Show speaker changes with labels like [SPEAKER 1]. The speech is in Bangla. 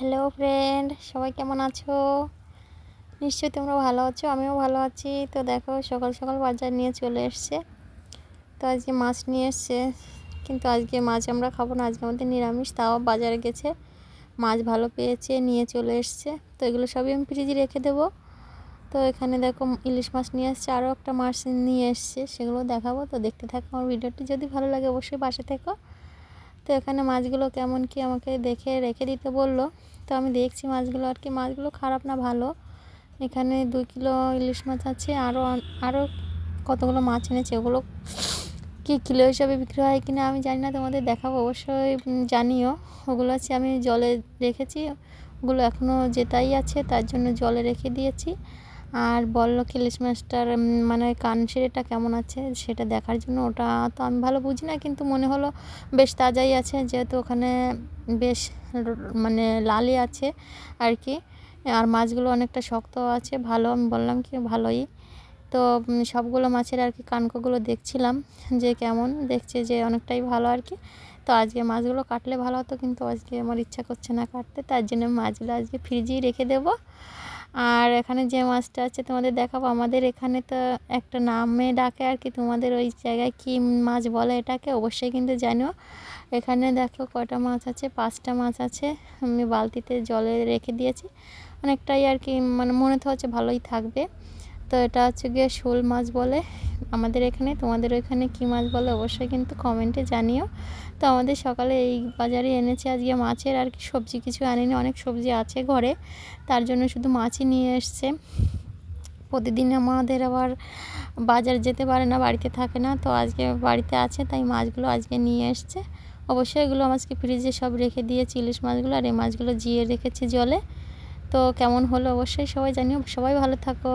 [SPEAKER 1] হ্যালো ফ্রেন্ড সবাই কেমন আছো? নিশ্চয়ই তোমরা ভালো আছো, আমিও ভালো আছি। তো দেখো, সকাল সকাল বাজার নিয়ে চলে এসছে। তো আজকে মাছ নিয়ে এসছে। কিন্তু আজকে মাছ আমরা খাব না, আজকে আমাদের নিরামিষ, তাও বাজারে গেছে। মাছ ভালো পেয়েছে, নিয়ে চলে এসছে। তো এগুলো সবই আমি ফ্রিজে রেখে দেবো। তো এখানে দেখো, ইলিশ মাছ নিয়ে এসছে, আরও একটা মাছ নিয়ে এসছে, সেগুলো দেখাবো। তো দেখতে থাকো আমার ভিডিওটি। যদি ভালো লাগে অবশ্যই বাসে থেকো। তো এখানে মাছগুলো কেমন কি আমাকে দেখে রেখে দিতে বলল। তো আমি দেখছি মাছগুলো আর কি, মাছগুলো খারাপ না ভালো। এখানে দুই কিলো ইলিশ মাছ আছে আরও আরও কতগুলো মাছ এনেছে ওগুলো কি কিলো হিসাবে বিক্রি হয় কিনা আমি জানি না, তোমাদের দেখাবো অবশ্যই জানিও। ওগুলো আছে আমি জলে রেখেছি, ওগুলো এখনও যেটাই আছে তার জন্য জলে রেখে দিয়েছি। আর বলল কি ইলিশ মাছটার মানে কান সিঁড়িটা কেমন আছে সেটা দেখার জন্য ওটা তো আমি ভালো বুঝি না, কিন্তু মনে হলো বেশ তাজাই আছে, যেহেতু ওখানে বেশ মানে লালই আছে আর কি। আর মাছগুলো অনেকটা শক্ত আছে, ভালো, আমি বললাম কি ভালোই। তো সবগুলো মাছের আর কি কানকোগুলো দেখছিলাম যে কেমন, দেখছে যে অনেকটাই ভালো আর কি। তো আজকে মাছগুলো কাটলে ভালো হতো, কিন্তু আজকে আমার ইচ্ছা করছে না কাটতে, তার জন্য মাছগুলো আজকে ফ্রিজেই রেখে দেবো। আর এখানে যে মাছটা আছে তোমাদের দেখাবো। আমাদের এখানে তো একটা নামে ডাকে আর কি, তোমাদের ওই জায়গায় কি মাছ বলে এটাকে অবশ্যই কিন্তু জানো এখানে দেখো কটা মাছ আছে, পাঁচটা মাছ আছে, আমি বালতিতে জলে রেখে দিয়েছি। অনেকটাই আর কি মানে মনে তো হচ্ছে ভালোই থাকবে। তো এটা হচ্ছে গিয়ে শোল মাছ বলে আমাদের এখানে, তোমাদের ওইখানে কী মাছ বলে অবশ্যই কিন্তু কমেন্টে জানিও। তো আমাদের সকালে এই বাজারে এনেছে আজকে মাছের, আর কি সবজি কিছু আনিনি, অনেক সবজি আছে ঘরে। তার জন্য শুধু মাছই নিয়ে এসছে। প্রতিদিন আমাদের আবার বাজার যেতে পারে না, বাড়িতে থাকে না, তো আজকে বাড়িতে আছে, তাই মাছগুলো আজকে নিয়ে এসছে। অবশ্যই এগুলো আজকে ফ্রিজে সব রেখে দিয়েছি, ইলিশ মাছগুলো, আর এই মাছগুলো জিয়ে রেখেছি জলে। তো কেমন হলো অবশ্যই সবাই জানিও। সবাই ভালো থাকো।